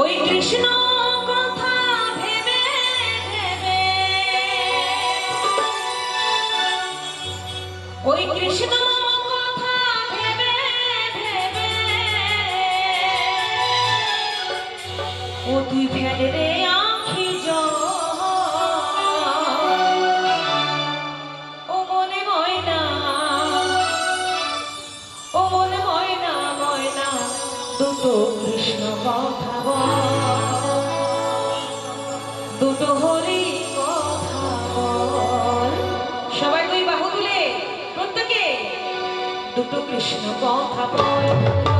ওই কৃষ্ণ কথা ভেবে ভেবে। ওই কৃষ্ণ কথা ভেবে ভেবে। ও তুই ফেলে রে দুটো হরি সবাই দুই বাহু প্রত্যেকে দুটো কৃষ্ণ কথা বল।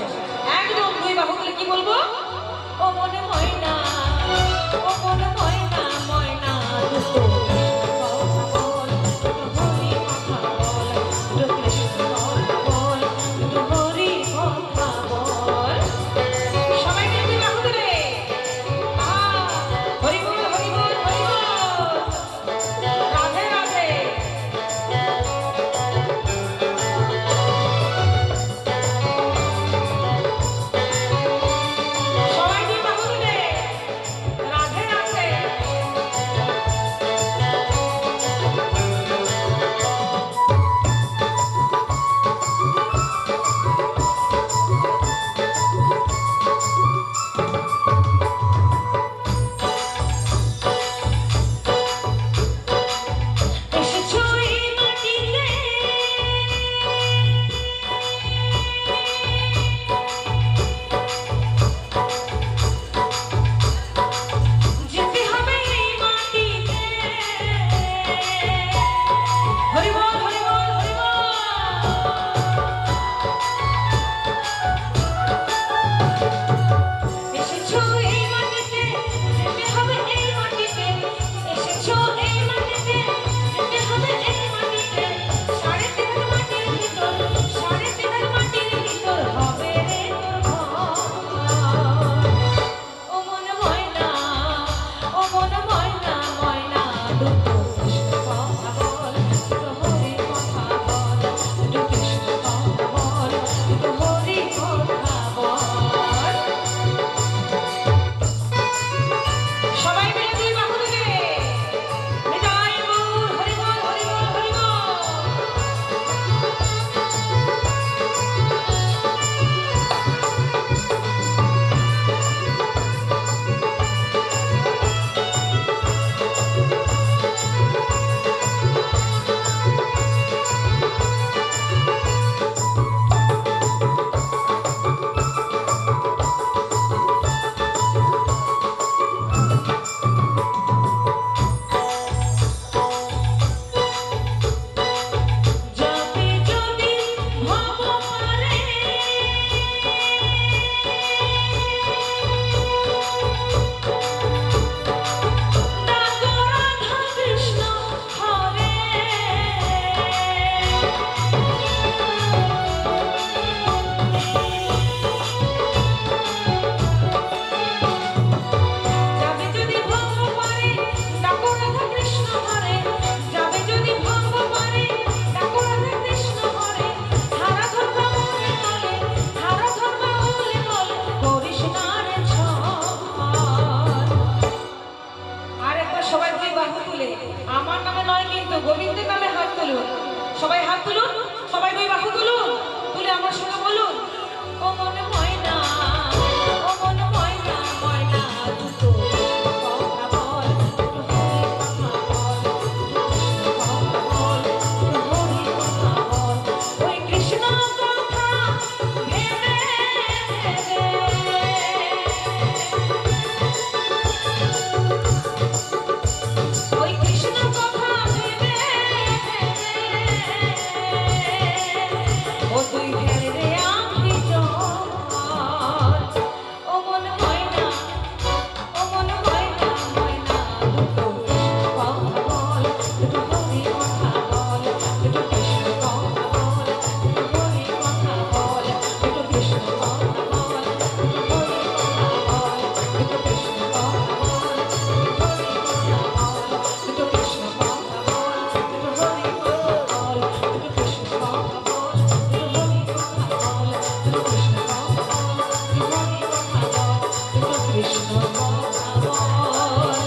সবাই হাত তুলুন মন